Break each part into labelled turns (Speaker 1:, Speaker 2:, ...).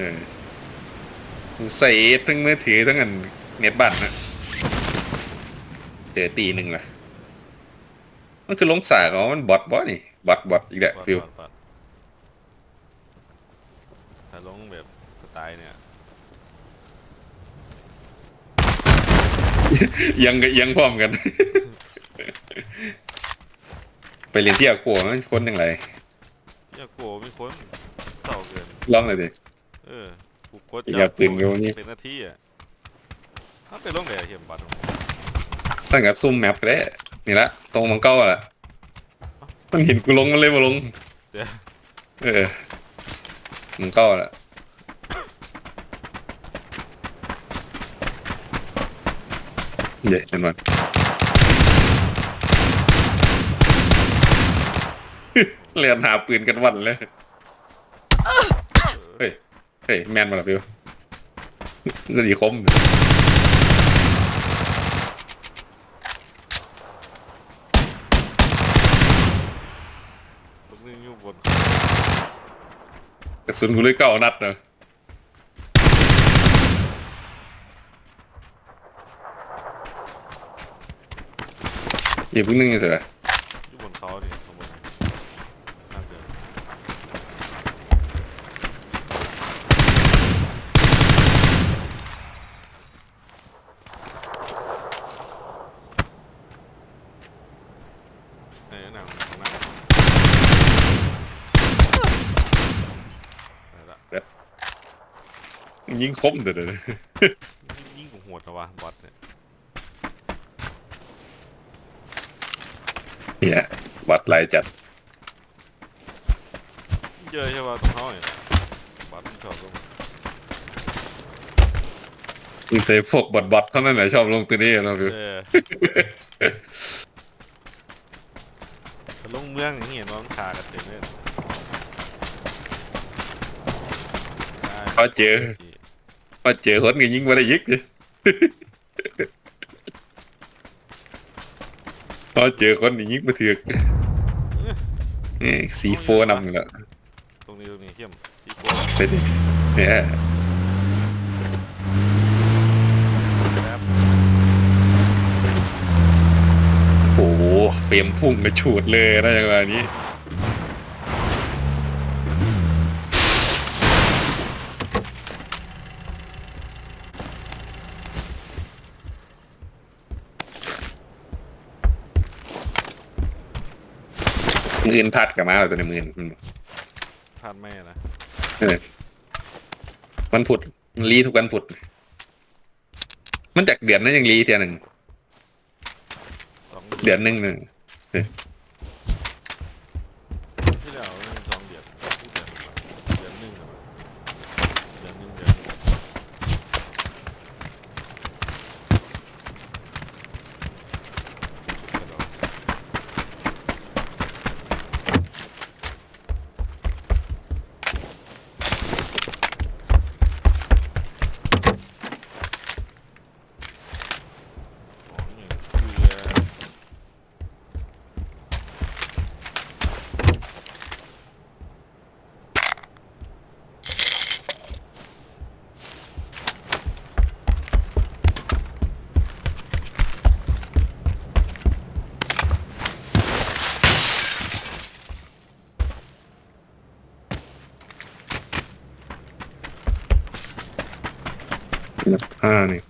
Speaker 1: ออกูใส่ทั้งมือถือทั้งอันเน็ตบัตรนะเจอตีหนึ่งละมันคือลงสากอ๋อมันบอทบอทนี่บอทบอทอีกแล้ว
Speaker 2: บอด
Speaker 1: ฟิว
Speaker 2: บอดบอดถ้าลงแบบสไตล์เนี่ย
Speaker 1: ยังกับยังพร้อมกัน ไปเรียนที่อากัวมันคนยังไง
Speaker 2: อยากโกลัวมีคนเต่าเกิน
Speaker 1: ลองเลยดิ
Speaker 2: เออกูกด
Speaker 1: อยากปืนกูนี่
Speaker 2: เป็นหน้าที่อะถ้าไปลงไหนอะเข็มบัตร
Speaker 1: ตั้งกับซุ่มแมปก็ได้ นี่ละตรงมังเก้าอะ มันเห็นกูลงมันเลยมาลง
Speaker 2: เดี๋ยว
Speaker 1: เออมังเก้าอะเดี๋ยวเห็นมันเรียนหาปืนกันวันเลยเฮ้ยเฮ้ยแมนมาแล้วฟิวจะดีคม
Speaker 2: ตรงนี้อยู่บน
Speaker 1: กระสุนกูเลยเก้านัดเนอะอย่าเพิ่งนึ่งเถอะ
Speaker 2: อยู่บนเขาดิข้างบนน่าเกินเอ้ยหนังข้างหน้าไปละ
Speaker 1: ยิ งคมเถอะเดี๋ยว
Speaker 2: ยิ่งยิ่งกว่าหัวนะวะบอทเนี่ย
Speaker 1: เฮียวัดลายจัด
Speaker 2: เยอะใช่ป่ะตรงเขาเนี่ยบอทมันชอบลง
Speaker 1: มีแต่พวกบอดบอดเขานั่นแหละชอบลงตัวนี้เนาะคือ
Speaker 2: เออแต่ลงเมืองอย่างเงี้ยน้องขากันเต็มเลย
Speaker 1: พอ เจอพอเจอคนก็ยิงมาได้ยิกเลยพอเจอคนนี่ยิงมาเถือกนี่ซีโฟนำแล้ว
Speaker 2: ตรงนี้ตรงนี้เข้มที่โก
Speaker 1: ไปดิเนี่ย
Speaker 2: ครับ
Speaker 1: โอ้โหเฟรมพุ่งกระฉูดเลยนะอย่างนี้ มือนพัดกับมาแล้วตัวในมือน
Speaker 2: พลาดแม่นะ
Speaker 1: วันผุดมันรีทุกวันผุด มันจากเดือนนั้นยังรีเทียหนึ่ง
Speaker 2: สอง
Speaker 1: เดือนหนึ่งหนึ่ง
Speaker 2: ที่แล้วมันสองเดือนพูดเดือนเดือนหนึ่งเหรอเดือนหนึ่งเดือนหนึ่งของอย่างคือ
Speaker 1: อ่า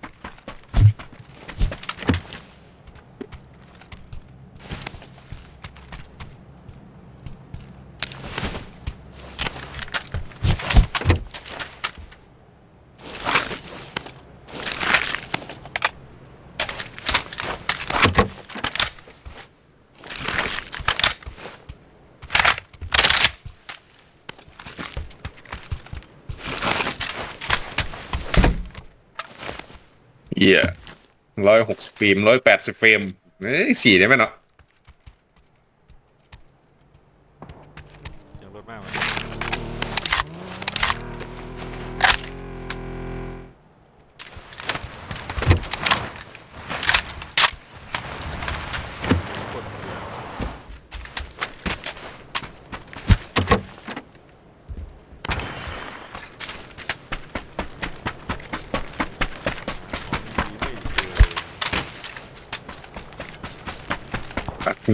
Speaker 1: เหี้ยร้อยหกสิบฟิล์มร้อยแปดสิบเฟรมเอ้ยสี่ได้ไหมเนาะ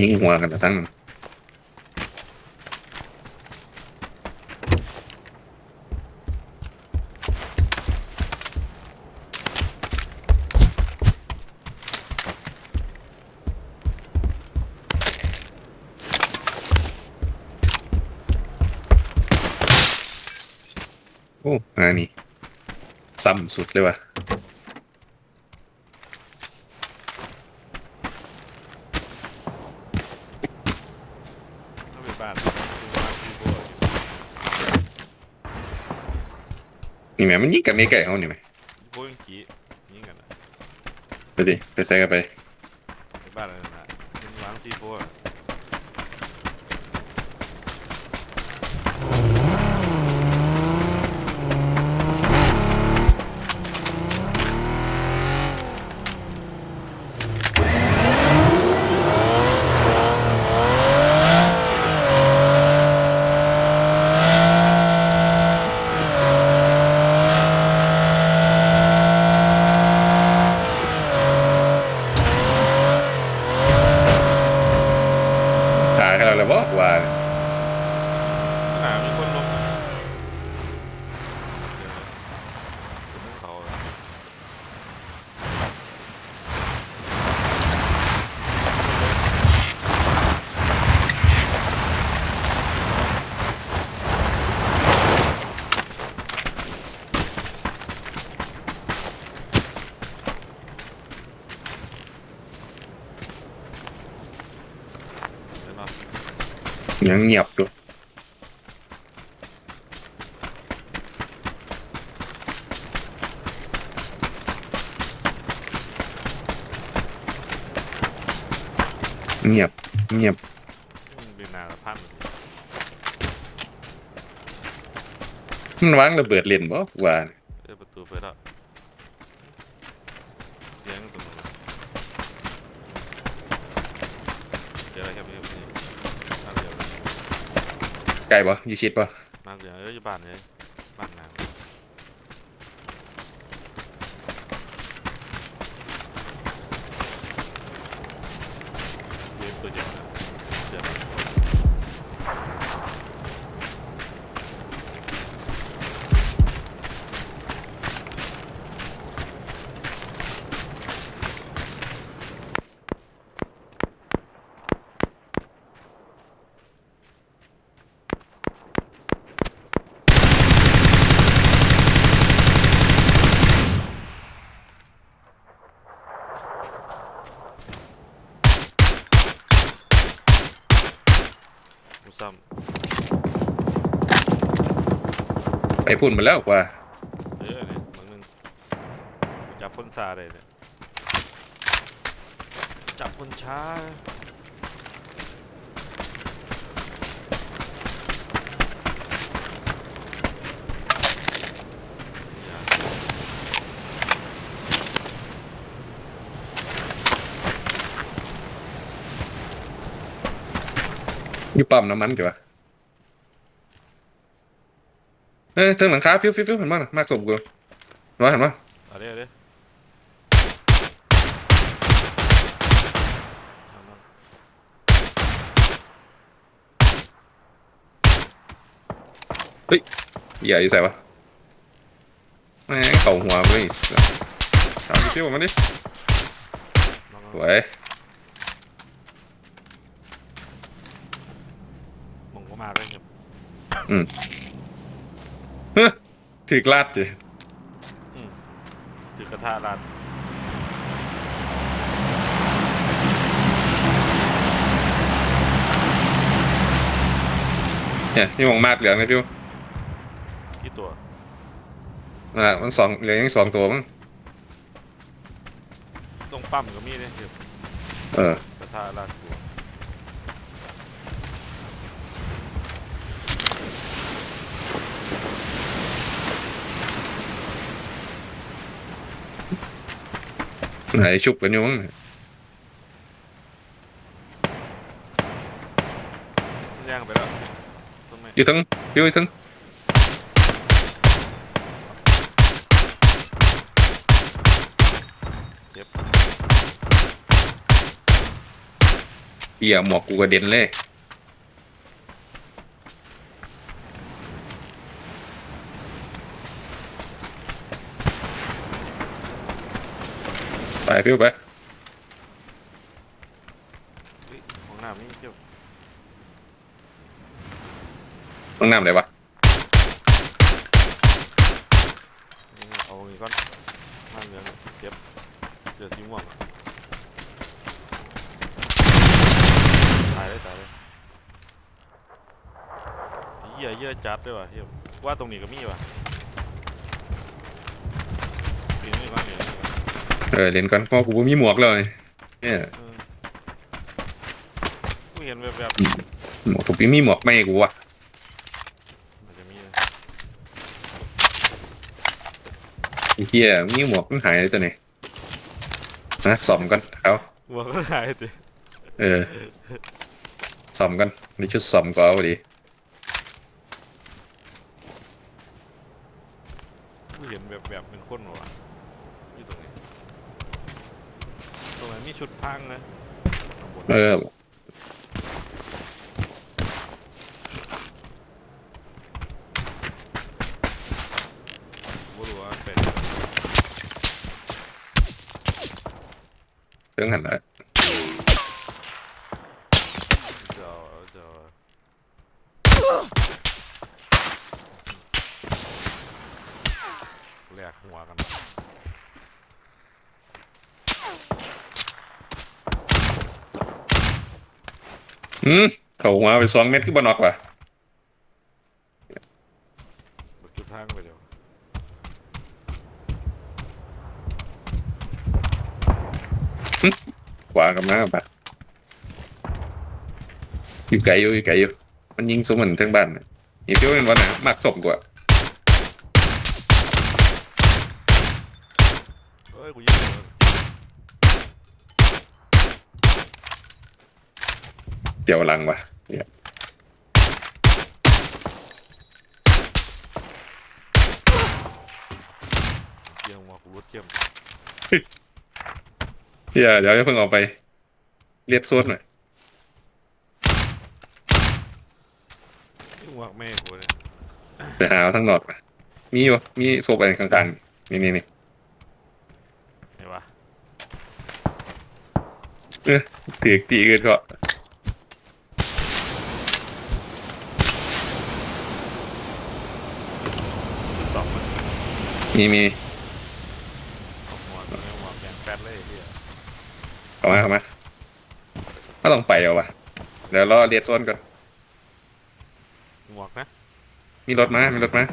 Speaker 2: ยิงหั
Speaker 1: วกันต่ทั้งโอ้อันนี้ซ้ำสุดเลยว่ะ
Speaker 2: ถ้าเป็นบ้านคือบ้านที่โบ้
Speaker 1: นี่แหมมันยิงกันไม่ไก่เขานี่ไหม
Speaker 2: โบ้ยังกี้ยิงกันนะ
Speaker 1: ไปดิไปใส่กันไป
Speaker 2: เป็นบ้านอะไรนะเป็นร้านซีโบ้อะ
Speaker 1: ตายกันแล้วแล้วบอกว่า
Speaker 2: ขนาดมีคนลงนะเดี๋ยวนะเป็นของเขาอะ เดี๋ยวเนาะ
Speaker 1: ยังเงียบอยู่เงียบเงียบ
Speaker 2: มันเป็นนาละพัน
Speaker 1: มันวางระเบิดเล่นบ่ว่า
Speaker 2: เอ้ยประตูไปแล้วเสียงตรงนู้นเดี๋ยวอะไรครับพี่พี่มาเดี๋ยว
Speaker 1: ไกลปะอยี่ชิดปะ
Speaker 2: มาเดี๋ยวเอ้ยอยู่บ้านเลยบ้านนางเว็บตัวเดียวนะเดี๋ยว กูซ้
Speaker 1: ไปพุ่นมาแล้วว่าำ
Speaker 2: เออเนี่ยมึงนึงจับคนซาได้เนี่ยจับคนช้าอย่า
Speaker 1: อยู่ปั๊มน้ำมันกี่วะ เอ้ยเทิงหลังคาฟิวฟิวฟิวเห็นบ้างมากสมกูน้อยเห็นบ้าง
Speaker 2: เอาเดี๋ยวเดี๋ยวเอามา
Speaker 1: อย่าอยู่ใส่ปะแม่งเข่าหัวไปเลยถามฟิวมันดิ
Speaker 2: มามา
Speaker 1: สวย
Speaker 2: มองก็มาเลยครับ
Speaker 1: เฮ้ย ถือกลาดจิ
Speaker 2: ถือกระทะร้าน
Speaker 1: เนี่ยนี่มองมากเหลืองเลยฟิว
Speaker 2: กี่ตัว
Speaker 1: อ่ามันสองเหลือยังสองตัวมั้ง
Speaker 2: ตรงปั๊มก็มีเลยครับ
Speaker 1: เออ ก
Speaker 2: ระทะร้านตัว
Speaker 1: ไหนชุบกันอยู่มั้ง
Speaker 2: ย่างไปแล้วต้นไม้
Speaker 1: อยู่ทั้งฟิวอยู่ทั้ง
Speaker 2: เจ็บ
Speaker 1: เหี้ยหมวกกูกระเด็นเลย ไปฟิวไป
Speaker 2: เฮ้ยห้องน้ำนี่เจ้า
Speaker 1: ต้องนำเลยวะ
Speaker 2: นี่เอางี้ก่อนมาเหลืองเก็บเจอสีม่วงอะตายเลยตายเลยเหี้ยเหี้ยจัดด้วยว่ะเหี้ยว่าตรงนี้ก็มีว่ะกินนี่ก่อนนี่ก่อน
Speaker 1: เออเล่นก่อนเพราะกูบ่มีหมวกเลยเนี่ย
Speaker 2: เออกูเห็นแบบแบบ
Speaker 1: หมวกกูบ่มีหมวกไม่กูวะ
Speaker 2: มันจะมีเลย
Speaker 1: ไอ้เหี้ยมีหมวกมันหายเลยตัวนี้นะสอมกันเอา
Speaker 2: วัวก็หายติ
Speaker 1: เออสอมกันนี่ชุดสอมก็เอาดิ
Speaker 2: กูเห็นแบบแบบเป็นคนว่ะอยู่ตรงนี้ต รงนั้นมีชุดพังนะข้างบน
Speaker 1: เออ
Speaker 2: กูรู้ว่าเป็น
Speaker 1: เรื่องหันละ
Speaker 2: เจ้าเจ้าแลกหัวกัน
Speaker 1: อืมเขาหัวไปสองเม็ดคือบนอกว่ะ
Speaker 2: บักจุดพังไปเดี๋ยว
Speaker 1: ขวากับหน้าปะอยู่ไกลอยู่อยู่ไกลอยู่ มันยิงสมันทั้งบ้านน่ะอย่าเพี้ยวเป็นวันไหนะมากสมกว่า
Speaker 2: เอ้ยกูยิงเลย
Speaker 1: เดี๋ยวหลังว่ะเนี่ย
Speaker 2: เกี่ยงหัวกูรุดเกี่ยม
Speaker 1: เดี๋ยวเดี๋ยวจะเพิ่งออกไป เรียบโซดหน่อย
Speaker 2: นี่หัวแม่กูเลย
Speaker 1: ไปหาเอาทั้งนอกน่ะมีวะมีโซบอะไรกลางๆนี่นี่นี่
Speaker 2: เห็นปะ
Speaker 1: เออตีอีกตีอื่นก็
Speaker 2: จุดสองมัน
Speaker 1: มีมี
Speaker 2: เอาหัวไม่หัวแกงแป๊ดเลยไอ้เฮีย
Speaker 1: เข้ามาเข้ามาก็ต้องไปเอาวะเดี๋ยวรอเรียบโซนก่อน
Speaker 2: หมวกนะ
Speaker 1: มีรถมา มีรถมา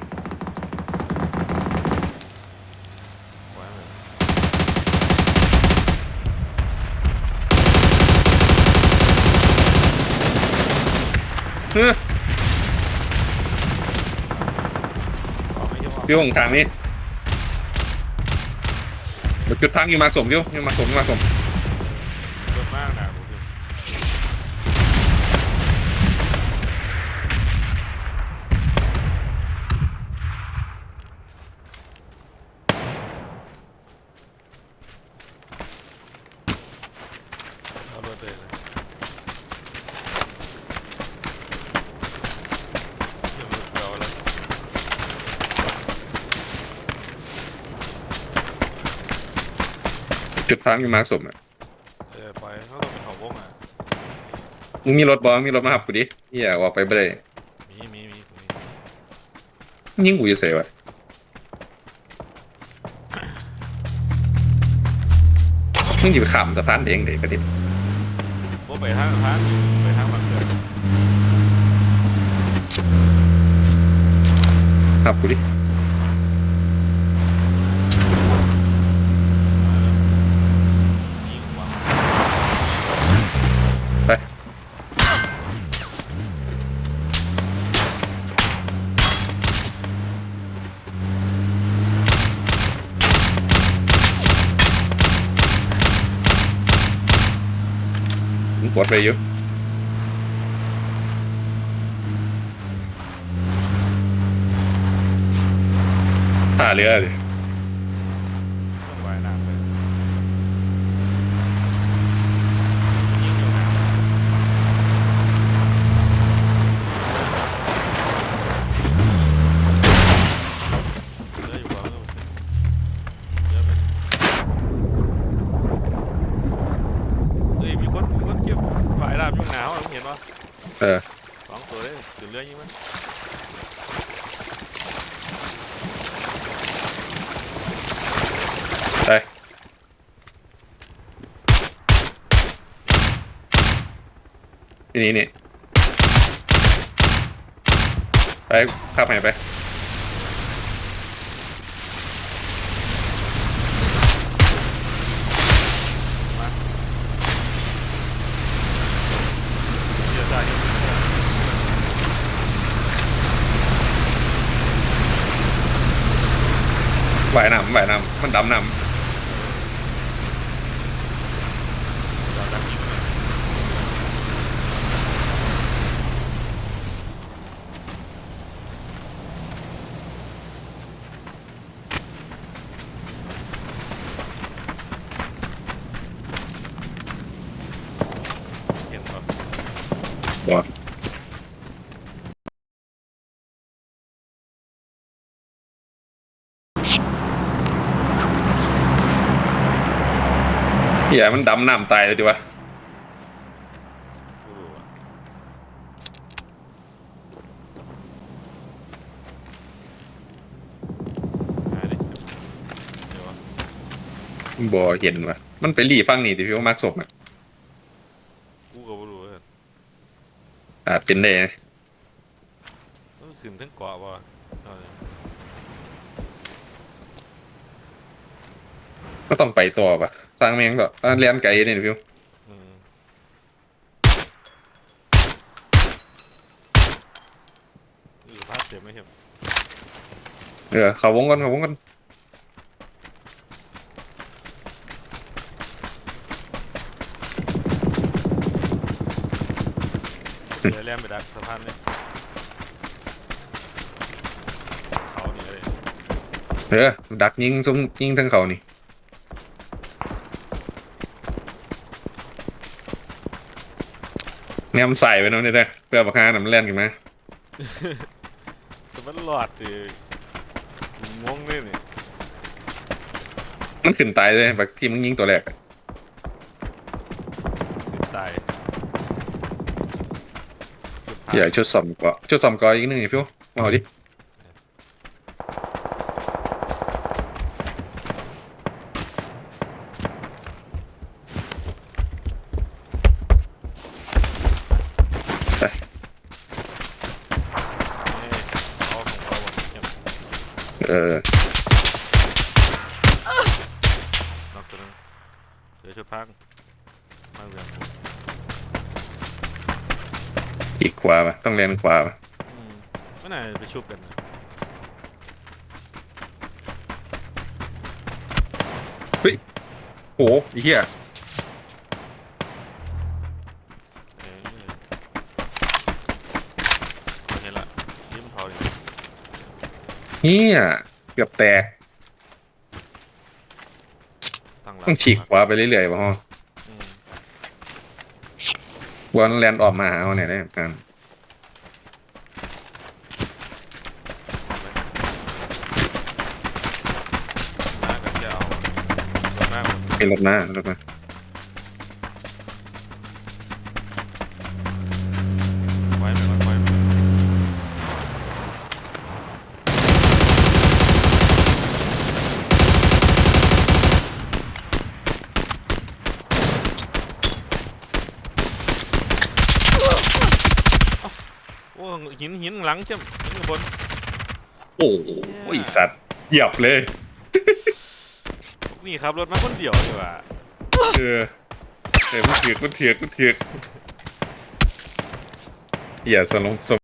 Speaker 2: ไว้เลย
Speaker 1: เฮ้ย
Speaker 2: เอาไม่ใช่ว่า
Speaker 1: พี่วงทางนี้เดี๋ยว จุดทางอยู่มาสมอยู่อยู่มาสมอยู่มาสม
Speaker 2: เยอะมากนะกูดิเอารถเลยเลยเดี๋ยวมึงเอาแล้ว
Speaker 1: จุดทางอยู่มาสมอะ
Speaker 2: เออไปเขาต้องเป็นเขาวงอะ
Speaker 1: มึงมีรถบอมีรถมาหับกูดิเฮียออกไปไม่ได้
Speaker 2: มีมีมีตรงนี้
Speaker 1: ยิงกูจะเสียวะมึงอยู่ขำสะพานเองเด็กกระดิบ
Speaker 2: พวกไปทางทางไปทางบางเกิด
Speaker 1: หับกูดิ มึงกด เออ
Speaker 2: สองตัวเลยขึ้นเรือยิงมัน
Speaker 1: ไปทีนี้นี่ไปขับไปไป
Speaker 2: เรือได้ยังไม่ได้
Speaker 1: ว่ายน้ำว่ายน้ำมันดำน้
Speaker 2: เราดักยิงมันเลยเห็นปะำ
Speaker 1: บอดเหี้ยมันดำน้ำตายเลยดิวะ
Speaker 2: กูรู้อะหาดิเดี๋ยววะ
Speaker 1: บอเห็นวะมันไปหลีฟังนี่ดิพี่ว่ามักศพอะ
Speaker 2: กูก็บ่รู้เหมือนกัน
Speaker 1: อาจเป็นได้นะ
Speaker 2: มันขึ้นทั้งเกาะป่ะเอาดิ
Speaker 1: ก็ต้องไปต่อปะสร้างแมงก็เรียนไกลนี่พี่
Speaker 2: อืมนี่สภาพเจ็บไหมเห็น
Speaker 1: เออเขาวงกันเขาวงกัน
Speaker 2: เดี๋ยวแล่นไปดักสะพานเลยเขานี่เลย
Speaker 1: เออดักยิงซุ่มยิงทั้งเขานี่ แนมใส่ไปเนาะเนี่ยเด้อเพื่อบักฮาน้ำแล่นกันมา
Speaker 2: แต่มันหลอดดิงงเลยนี่
Speaker 1: มันขึ้นตายเลยแบบที่มึงยิงตัวแรกอะ
Speaker 2: ติดตาย
Speaker 1: เดี๋ยวชุดสอมก็ชุดสอมก็อีกหนึ่งไอ้ฟิวมาเอาดิไป
Speaker 2: เอาของเราอะเยี่ยม
Speaker 1: เออน
Speaker 2: อกตัวนึงเดี๋ยวช่วยพักพักเรือ
Speaker 1: อีกขวาปะต้องเรียน ขวาปะ
Speaker 2: อืมไม่น่าจะไปชุบกันนะ
Speaker 1: โอ้โหไอ้เหี้ย
Speaker 2: เอ้ยเห็นละยิ้มนเผาดิ
Speaker 1: เหี้ยเกือบแตก
Speaker 2: ตั้งหลั
Speaker 1: ต้องฉีกขวาไปเรื่อยๆป่ะฮะ
Speaker 2: อืม
Speaker 1: วันแลนออกมาหาเขาเนี่ยได้กัน
Speaker 2: เอาไว้หน้ากับจะเอาส่วนมากมัน
Speaker 1: เป็นรถมารถมา
Speaker 2: ไว้มันไว้มันโอ้หินหินหลังจ้ะหินข้างบน
Speaker 1: โอ้โหสัตว์เหยียบเลย
Speaker 2: นี่ครับรถมาคนเดียวดีกว่า
Speaker 1: เออเออมันเถือกมันเถือกมันเถือกอย่าสลงส